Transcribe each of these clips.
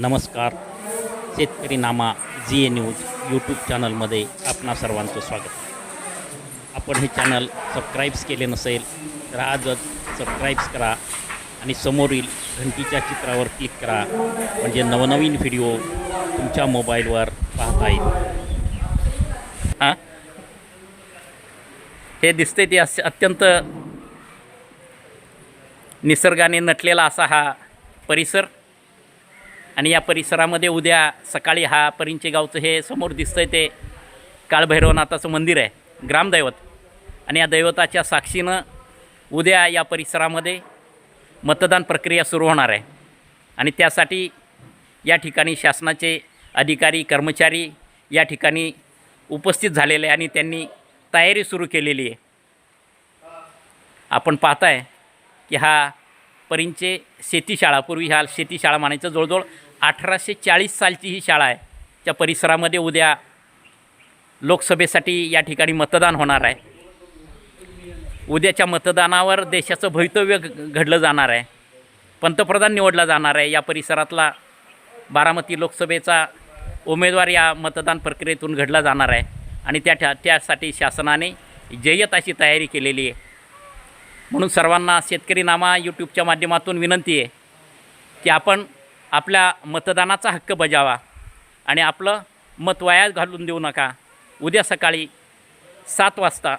नमस्कार. Shetkari Nama G A news YouTube चॅनलमध्ये आपणा सर्वांचं स्वागत. आपण हे चॅनल सबस्क्राईब्स केले नसेल तर आजच सबस्क्राईब्स करा आणि समोरील घंटीच्या चित्रावर क्लिक करा. म्हणजे नवनवीन व्हिडिओ तुमच्या मोबाईलवर पाहता येईल. हां? हे दिसते ते असे अत्यंत निसर्गाने नटलेला असा हा परिसर. आणि या परिसरामध्ये उद्या सकाळी हा परिंचे गावचं हे समोर दिसतंय ते काळभैरवनाथाचं मंदिर आहे ग्रामदैवत आणि या दैवताच्या साक्षीनं उद्या या परिसरामध्ये मतदान प्रक्रिया सुरू होणार आहे. आणि त्यासाठी या ठिकाणी शासनाचे अधिकारी कर्मचारी या ठिकाणी उपस्थित झालेले आहे आणि त्यांनी तयारी सुरू केलेली आहे. आपण पाहताय की हा परिंचे शेतीशाळा पूर्वी ह्या शेतीशाळा म्हणायचं जवळजवळ अठराशे चाळीस सालची ही शाळा आहे. त्या परिसरामध्ये उद्या लोकसभेसाठी या ठिकाणी मतदान होणार आहे. उद्याच्या मतदानावर देशाचं भवितव्य घ- घडलं जाणार आहे. पंतप्रधान निवडला जाणार आहे. या परिसरातला बारामती लोकसभेचा उमेदवार या मतदान प्रक्रियेतून घडला जाणार आहे. आणि त्या त्यासाठी शासनाने जय्यत अशी तयारी केलेली आहे. म्हणून सर्वांना शेतकरी नामा यूट्यूबच्या माध्यमातून विनंती आहे की आपण आपल्या मतदानाचा हक्क बजावा आणि आपलं मत वाया घालून देऊ नका. उद्या सकाळी सात वाजता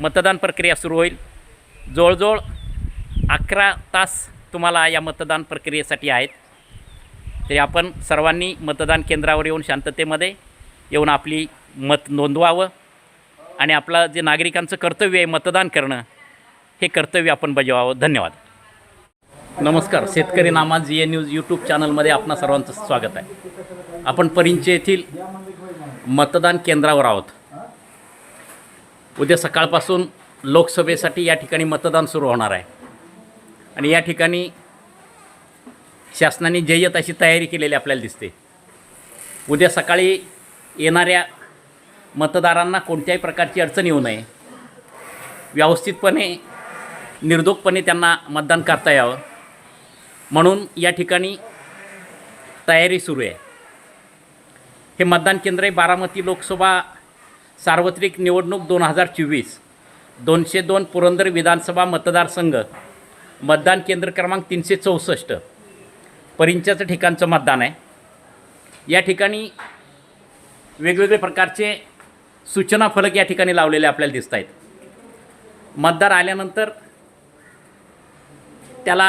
मतदान प्रक्रिया सुरू होईल. जवळजवळ अकरा तास तुम्हाला या मतदान प्रक्रियेसाठी आहेत. तरी आपण सर्वांनी मतदान केंद्रावर येऊन शांततेमध्ये येऊन आपली मत नोंदवावं आणि आपलं जे नागरिकांचं कर्तव्य आहे मतदान करणं हे कर्तव्य आपण बजावावं. धन्यवाद. नमस्कार. Shetkari Nama G A news YouTube चॅनलमध्ये आपणा सर्वांचं स्वागत आहे. आपण परिंचे येथील मतदान केंद्रावर आहोत. उद्या सकाळपासून लोकसभेसाठी या ठिकाणी मतदान सुरू होणार आहे. आणि या ठिकाणी शासनाने जय्यत अशी तयारी केलेली आपल्याला दिसते. उद्या सकाळी येणाऱ्या मतदारांना कोणत्याही प्रकारची अडचण येऊ नये. व्यवस्थितपणे निर्दोखपणे त्यांना मतदान करता यावं. म्हणून या ठिकाणी तयारी सुरू आहे. हे मतदान केंद्र आहे बारामती लोकसभा सार्वत्रिक निवडणूक दोन हजार चोवीस. दोनशे दोन पुरंदर विधानसभा मतदारसंघ. मतदान केंद्र क्रमांक तीनशे चौसष्ट. परिंच्याचं ठिकाणचं मतदान आहे. या ठिकाणी वेगवेगळे प्रकारचे सूचना फलक या ठिकाणी लावलेले आपल्याला दिसत आहेत मतदार आल्यानंतर त्याला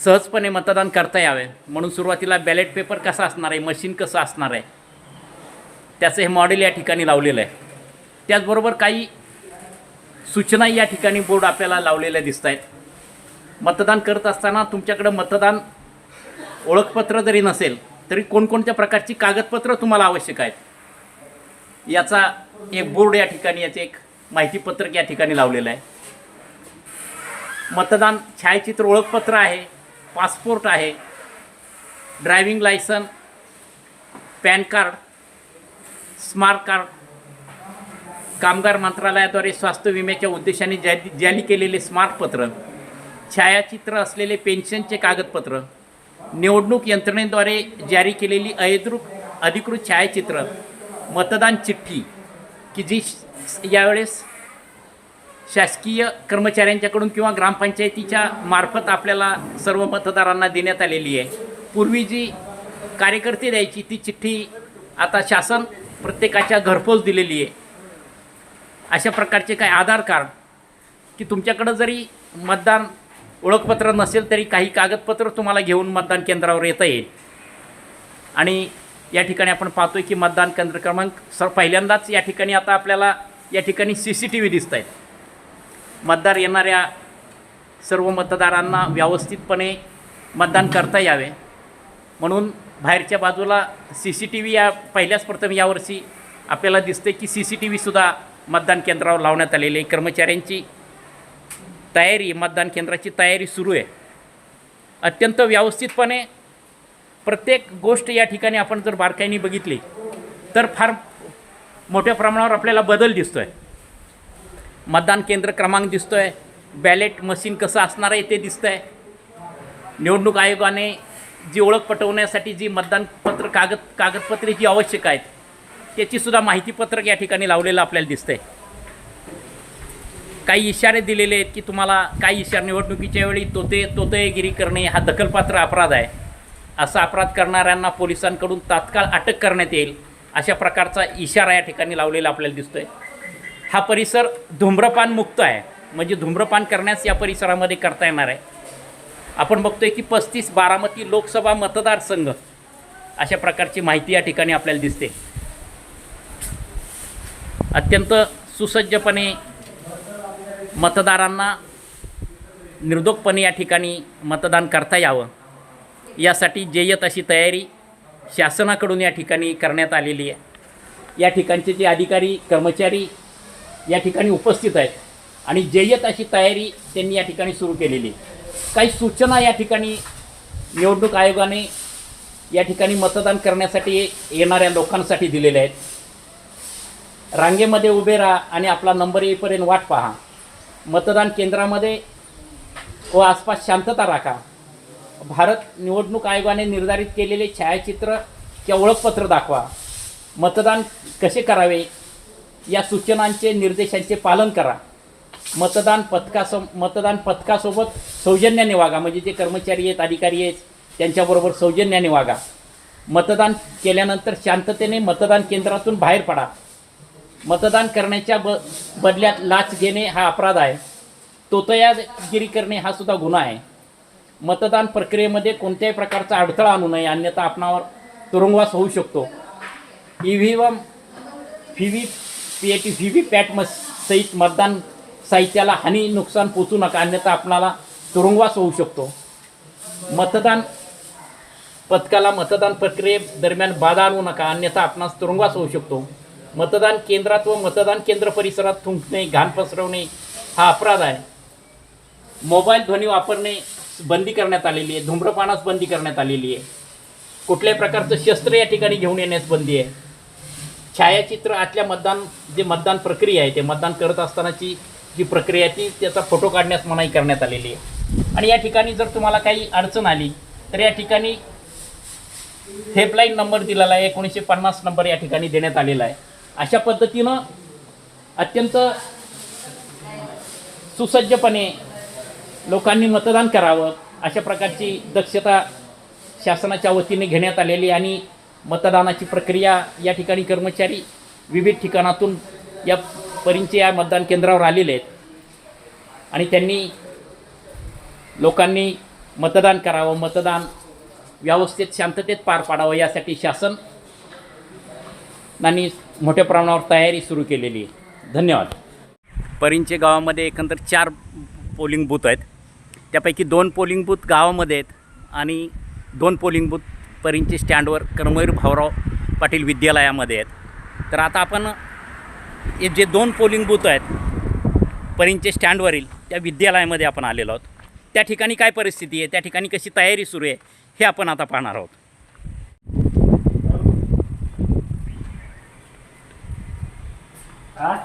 सहजपणे मतदान करता यावे. म्हणून सुरुवातीला बॅलेट पेपर कसा असणार आहे? मशीन कसं असणार आहे? त्याचं हे मॉडेल या ठिकाणी लावलेलं आहे. त्याचबरोबर काही सूचनाही या ठिकाणी बोर्ड आपल्याला लावलेल्या दिसत आहेत मतदान करत असताना तुमच्याकडं मतदान ओळखपत्र जरी नसेल तरी कोणकोणत्या प्रकारची कागदपत्र तुम्हाला आवश्यक आहेत? याचा एक बोर्ड या ठिकाणी याचे एक माहितीपत्रक या ठिकाणी लावलेलं आहे. मतदान छायाचित्र ओळखपत्र आहे. पासपोर्ट आहे driving licence PAN card smart card कामगार मंत्रालयाद्वारे स्वास्थ्य विम्याच्या उद्देशाने जारी जारी केलेले स्मार्टपत्र छायाचित्र असलेले पेन्शनचे कागदपत्र निवडणूक यंत्रणेद्वारे जारी केलेली अयद्रुक अधिकृत छायाचित्र मतदान चिठ्ठी की जी यावेळेस शासकीय कर्मचाऱ्यांच्याकडून किंवा ग्रामपंचायतीच्या मार्फत आपल्याला सर्व मतदारांना देण्यात आलेली आहे. पूर्वी जी कार्यकर्ते द्यायची ती चिठ्ठी आता शासन प्रत्येकाच्या घरपोच दिलेली आहे. अशा प्रकारचे काही आधार कार्ड? की तुमच्याकडं जरी मतदान ओळखपत्र नसेल तरी काही कागदपत्र तुम्हाला घेऊन मतदान केंद्रावर येता येईल. आणि या ठिकाणी आपण पाहतोय की मतदान केंद्र क्रमांक सर पहिल्यांदाच या ठिकाणी आता आपल्याला या ठिकाणी सी सी टी व्ही दिसत आहेत मतदार येणाऱ्या सर्व मतदारांना व्यवस्थितपणे मतदान करता यावे. म्हणून बाहेरच्या बाजूला सी सी टी व्ही या पहिल्याच प्रथम यावर्षी आपल्याला दिसते की सी सी टी व्हीसुद्धा मतदान केंद्रावर लावण्यात आलेली आहे. कर्मचाऱ्यांची तयारी मतदान केंद्राची तयारी सुरू आहे. अत्यंत व्यवस्थितपणे प्रत्येक गोष्ट या ठिकाणी आपण जर बारकाईने बघितली तर फार मोठ्या प्रमाणावर आपल्याला बदल दिसतो आहे मतदान केंद्र क्रमांक दिसतो आहे बॅलेट मशीन कसं असणार आहे ते दिसतं आहे निवडणूक आयोगाने जी ओळख पटवण्यासाठी जी मतदान पत्र कागद कागदपत्रे जी आवश्यक आहेत त्याची सुद्धा माहितीपत्रक या ठिकाणी लावलेलं आपल्याला दिसतंय. काही इशारे दिलेले आहेत की तुम्हाला काही इशारे निवडणुकीच्या वेळी तोते तोतयगिरी करणे हा दखलपात्र अपराध आहे. असा अपराध करणाऱ्यांना पोलिसांकडून तात्काळ अटक करण्यात येईल अशा प्रकारचा इशारा या ठिकाणी लावलेला आपल्याला दिसतो आहे हा परिसर धूम्रपान मुक्त आहे. म्हणजे धूम्रपान करण्यास या परिसरामध्ये करता येणार आहे. आपण बघतोय की पस्तीस बारामती लोकसभा मतदारसंघ अशा प्रकारची माहिती या ठिकाणी आपल्याला दिसते. अत्यंत सुसज्जपणे मतदारांना निर्दोकपणे या ठिकाणी मतदान करता यावं. यासाठी जय्यत अशी तयारी शासनाकडून या ठिकाणी करण्यात आलेली आहे. या ठिकाणचे जे अधिकारी कर्मचारी या ठिकाणी उपस्थित आहेत. आणि जय्यत अशी तयारी त्यांनी या ठिकाणी सुरू केलेली. आहे काही सूचना या ठिकाणी निवडणूक आयोगाने या ठिकाणी मतदान करण्यासाठी येणाऱ्या लोकांसाठी दिलेल्या आहेत. रांगेमध्ये उभे राहा आणि आपला नंबर येईपर्यंत वाट पहा. मतदान केंद्रामध्ये व आसपास शांतता राखा. भारत निवडणूक आयोगाने निर्धारित केलेले छायाचित्र किंवा ओळखपत्र दाखवा. मतदान कसे करावे? या सूचनांचे निर्देशांचे पालन करा. मतदान पथकासम मतदान पथकासोबत सौजन्याने वागा म्हणजे जे कर्मचारी आहेत अधिकारी आहेत त्यांच्याबरोबर सौजन्याने वागा मतदान केल्यानंतर शांततेने मतदान केंद्रातून बाहेर पडा. मतदान करण्याच्या ब बदल्यात लाच घेणे हा अपराध आहे. तोतयागिरी करणे हा सुद्धा गुन्हा आहे. मतदान प्रक्रियेमध्ये कोणत्याही प्रकारचा अडथळा आणू नये अन्यथा आपणावर तुरुंगवास होऊ शकतो. E V M V V P A T V V pat मस सहित मतदान साहित्याला हानी नुकसान पोचू नका अन्यथा आपणाला तुरुंगवास होऊ शकतो. मतदान पथकाला मतदान प्रक्रियेदरम्यान बाधा आणू नका अन्यथा आपणास तुरुंगवास होऊ शकतो. मतदान केंद्रात व मतदान केंद्र परिसरात थुंकणे घाण पसरवणे हा अपराध आहे. मोबाईल ध्वनी वापरणे बंदी करण्यात आलेली आहे धूम्रपानास बंदी करण्यात आलेली आहे. कुठल्याही प्रकारचं शस्त्र या ठिकाणी घेऊन येण्यास बंदी आहे. छायाचित्र आतल्या मतदान जे मतदान प्रक्रिया आहे ते मतदान करत असतानाची जी प्रक्रिया आहे ती त्याचा फोटो काढण्यास मनाई करण्यात आलेली आहे. आणि या ठिकाणी जर तुम्हाला काही अडचण आली तर या ठिकाणी हेल्पलाईन नंबर दिलेला आहे एकोणीसशे पन्नास नंबर या ठिकाणी देण्यात आलेला आहे. अशा पद्धतीनं अत्यंत सुसज्जपणे लोकांनी मतदान करावं अशा प्रकारची दक्षता शासनाच्या वतीने घेण्यात आलेली आणि मतदानाची प्रक्रिया या ठिकाणी कर्मचारी विविध ठिकाणातून या परींचे या मतदान केंद्रावर आलेले आहेत. आणि त्यांनी लोकांनी मतदान करावं मतदान व्यवस्थेत शांततेत पार पाडावं यासाठी शासन यांनी मोठ्या प्रमाणावर तयारी सुरू केलेली आहे. धन्यवाद. परींचे गावामध्ये एकंदर चार पोलिंग बूथ आहेत. त्यापैकी दोन पोलिंग बूथ गावामध्ये आहेत आणि दोन पोलिंग बूथ परिंचे स्टँडवर कर्मवीर भाऊराव पाटील विद्यालयामध्ये आहेत. तर आता आपण हे जे दोन पोलिंग बूथ आहेत परिंचे स्टँडवरील त्या विद्यालयामध्ये आपण आलेलो आहोत. त्या ठिकाणी काय परिस्थिती आहे त्या ठिकाणी कशी तयारी सुरू आहे हे आपण आता पाहणार आहोत. हं?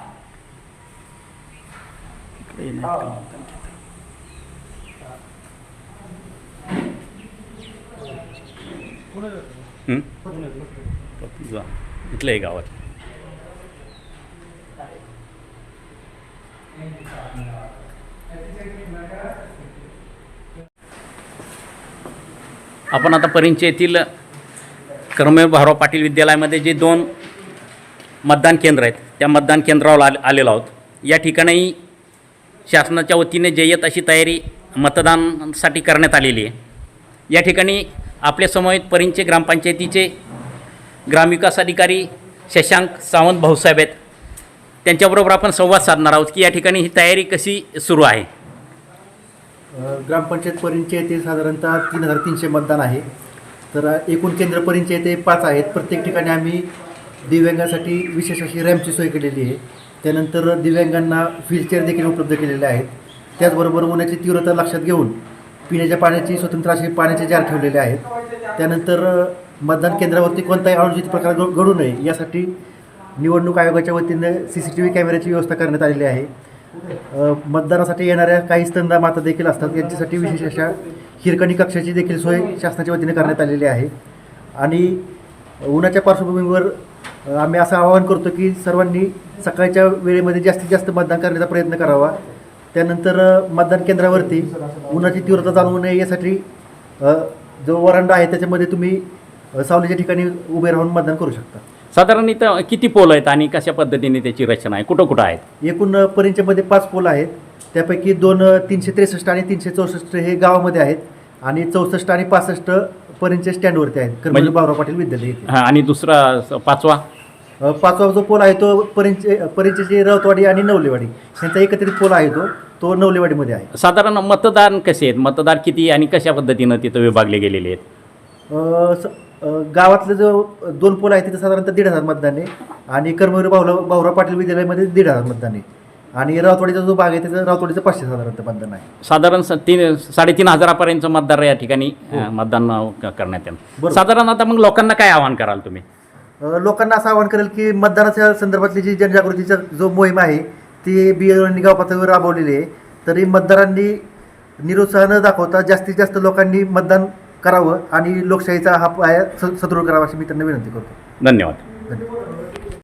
जा. इथलं आहे गावात. आपण आता परिंचे येथील कर्मवीर भाऊराव पाटील विद्यालयामध्ये जे दोन मतदान केंद्र आहेत त्या मतदान केंद्रावर आले आलेलो आहोत. या ठिकाणी शासनाच्या वतीने जय्यत अशी तयारी मतदानासाठी करण्यात आलेली आहे. या ठिकाणी आपल्यासमवेत परिंचे ग्रामपंचायतीचे ग्रामविकास अधिकारी शशांक सावंत भाऊसाहेब आहेत. त्यांच्याबरोबर आपण संवाद साधणार आहोत की या ठिकाणी ही तयारी कशी सुरू आहे? ग्रामपंचायत परिंचे येथे साधारणतः तीन हजार तीनशे मतदान आहे. तर एकूण केंद्र परिंचे येथे पाच आहेत. प्रत्येक ठिकाणी आम्ही दिव्यांगासाठी विशेष अशी रॅम्पची सोय केलेली आहे. त्यानंतर दिव्यांगांना व्हीलचेअर देखील उपलब्ध केलेले आहेत. त्याचबरोबर उन्हाची तीव्रता लक्षात घेऊन पिण्याच्या पाण्याची स्वतंत्र असे पाण्याचे जार ठेवलेले आहेत. त्यानंतर मतदान केंद्रावरती कोणताही अनुचित प्रकार घ- घडू नये यासाठी निवडणूक आयोगाच्या वतीने सी सी टी व्ही कॅमेऱ्याची व्यवस्था करण्यात आलेली आहे. मतदानासाठी येणाऱ्या काही स्तंदा माता देखील असतात. यांच्यासाठी विशेष अशा हिरकणी कक्षाची देखील सोय शासनाच्या वतीने करण्यात आलेली आहे. आणि उन्हाच्या पार्श्वभूमीवर आम्ही असं आवाहन करतो की सर्वांनी सकाळच्या वेळेमध्ये जास्तीत जास्त मतदान करण्याचा प्रयत्न करावा. त्यानंतर मतदान केंद्रावरती उन्हाची तीव्रता जाणवू नये यासाठी जो वरांडा आहे त्याच्यामध्ये तुम्ही सावलीच्या ठिकाणी उभे राहून मतदान करू शकता. साधारण इथं किती पोल आहेत आणि कशा पद्धतीने त्याची रचना आहे? कुठं कुठं आहेत? एकूण अ, परिंच्यामध्ये पाच पोल आहेत. त्यापैकी दोन तीनशे त्रेसष्ट आणि तीनशे चौसष्ट हे गावामध्ये आहेत आणि चौसष्ट आणि पासष्ट परिंचे स्टँडवरती आहेत. कर्मवीर म्हणजे- बाबराव पाटील विद्यालय हां आणि दुसरा पाचवा? पाचवा जो पोल आहे तो परिंचे परिंचेची रवतवाडी आणि नवलेवाडी. यांचा एकत्रित पोल आहे तो तो नवलेवाडीमध्ये आहे. साधारण मतदान कसे आहेत? मतदार किती आणि कशा पद्धतीनं तिथं विभागले गेलेले आहेत? स- अ, गावातलं जो दोन पोल आहे तिथे साधारणतः दीड हजार मतदान आहे. आणि कर्मवीर भाऊराव भाऊराव पाटील विद्यालयामध्ये दीड हजार मतदान आहे. आणि रावतवाडीचा जो भाग आहे त्याचं रावतवाडीचं पाचशे साधारणतः मतदान आहे. साधारण स- तीन साडेतीन हजारापर्यंत मतदार या ठिकाणी अं, मतदान अं, क- करण्यात बरोबर. साधारण आता मग लोकांना काय आवाहन कराल तुम्ही? लोकांना असं आवाहन करेल की मतदानाच्या संदर्भातली जी जनजागृतीचा जो मोहीम आहे ती बी एल गाव पातळीवर राबवलेली आहे. तरी मतदारांनी निरुत्साह न दाखवता जास्तीत जास्त लोकांनी मतदान करावं आणि लोकशाहीचा हा पाया सदृढ करावा अशी मी त्यांना विनंती करतो. धन्यवाद. धन्यवाद.